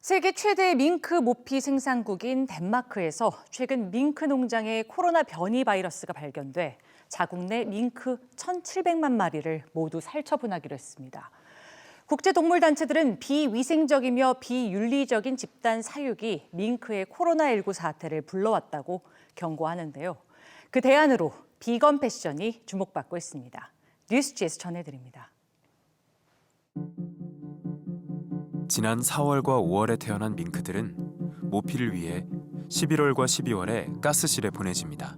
세계 최대 밍크 모피 생산국인 덴마크에서 최근 밍크 농장에 코로나 변이 바이러스가 발견돼 자국 내 밍크 1,700만 마리를 모두 살처분하기로 했습니다. 국제동물단체들은 비위생적이며 비윤리적인 집단 사육이 밍크의 코로나19 사태를 불러왔다고 경고하는데요. 그 대안으로 비건 패션이 주목받고 있습니다. 뉴스지에서 전해드립니다. 지난 4월과 5월에 태어난 밍크들은 모피를 위해 11월과 12월에 가스실에 보내집니다.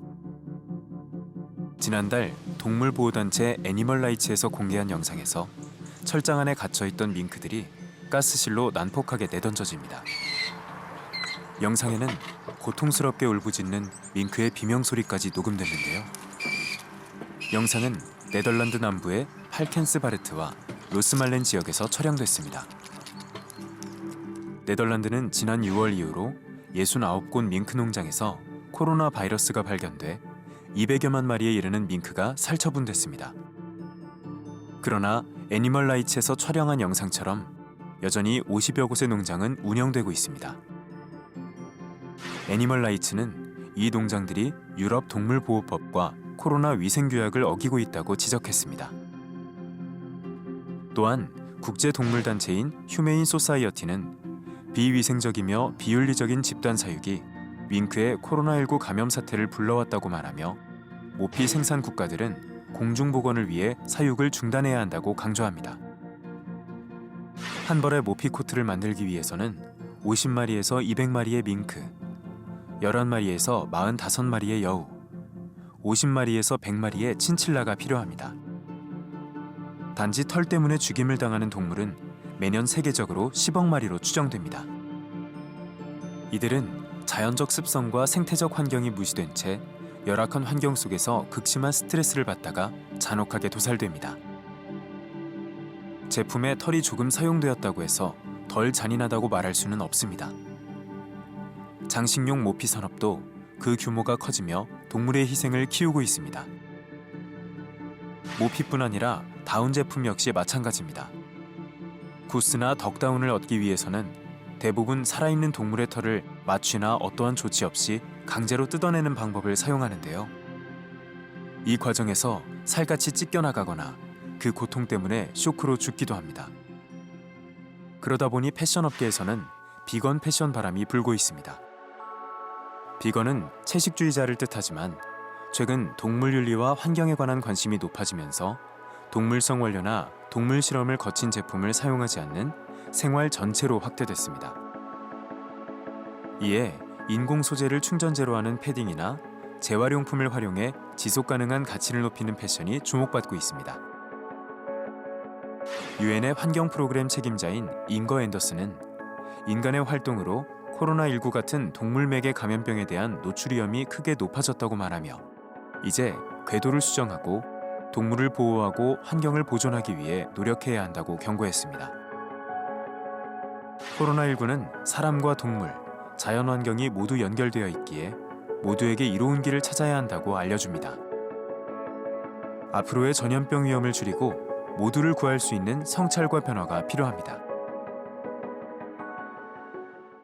지난달 동물보호단체 애니멀라이츠에서 공개한 영상에서 철장 안에 갇혀있던 밍크들이 가스실로 난폭하게 내던져집니다. 영상에는 고통스럽게 울부짖는 밍크의 비명소리까지 녹음됐는데요. 영상은 네덜란드 남부의 팔켄스바르트와 로스말렌 지역에서 촬영됐습니다. 네덜란드는 지난 6월 이후로 69곳 밍크 농장에서 코로나 바이러스가 발견돼 200여만 마리에 이르는 밍크가 살처분됐습니다. 그러나 애니멀 라이츠에서 촬영한 영상처럼 여전히 50여 곳의 농장은 운영되고 있습니다. 애니멀 라이츠는 이 농장들이 유럽 동물보호법과 코로나 위생규약을 어기고 있다고 지적했습니다. 또한 국제동물단체인 휴메인 소사이어티는 비위생적이며 비윤리적인 집단 사육이 윙크의 코로나19 감염 사태를 불러왔다고 말하며 모피 생산 국가들은 공중 보건을 위해 사육을 중단해야 한다고 강조합니다. 한 벌의 모피 코트를 만들기 위해서는 50마리에서 200마리의 밍크, 11마리에서 45마리의 여우, 50마리에서 100마리의 친칠라가 필요합니다. 단지 털 때문에 죽임을 당하는 동물은 매년 세계적으로 10억 마리로 추정됩니다. 이들은 자연적 습성과 생태적 환경이 무시된 채 열악한 환경 속에서 극심한 스트레스를 받다가 잔혹하게 도살됩니다. 제품에 털이 조금 사용되었다고 해서 덜 잔인하다고 말할 수는 없습니다. 장식용 모피 산업도 그 규모가 커지며 동물의 희생을 키우고 있습니다. 모피뿐 아니라 다운 제품 역시 마찬가지입니다. 구스나 덕다운을 얻기 위해서는 대부분 살아있는 동물의 털을 마취나 어떠한 조치 없이 강제로 뜯어내는 방법을 사용하는데요. 이 과정에서 살같이 찢겨나가거나 그 고통 때문에 쇼크로 죽기도 합니다. 그러다 보니 패션 업계에서는 비건 패션 바람이 불고 있습니다. 비건은 채식주의자를 뜻하지만 최근 동물 윤리와 환경에 관한 관심이 높아지면서 동물성 원료나 동물 실험을 거친 제품을 사용하지 않는 생활 전체로 확대됐습니다. 이에 인공 소재를 충전재로 하는 패딩이나 재활용품을 활용해 지속 가능한 가치를 높이는 패션이 주목받고 있습니다. 유엔의 환경 프로그램 책임자인 잉거 앤더슨은 인간의 활동으로 코로나19 같은 동물맥의 감염병에 대한 노출 위험이 크게 높아졌다고 말하며 이제 궤도를 수정하고 동물을 보호하고 환경을 보존하기 위해 노력해야 한다고 경고했습니다. 코로나19는 사람과 동물, 자연 환경이 모두 연결되어 있기에 모두에게 이로운 길을 찾아야 한다고 알려줍니다. 앞으로의 전염병 위험을 줄이고 모두를 구할 수 있는 성찰과 변화가 필요합니다.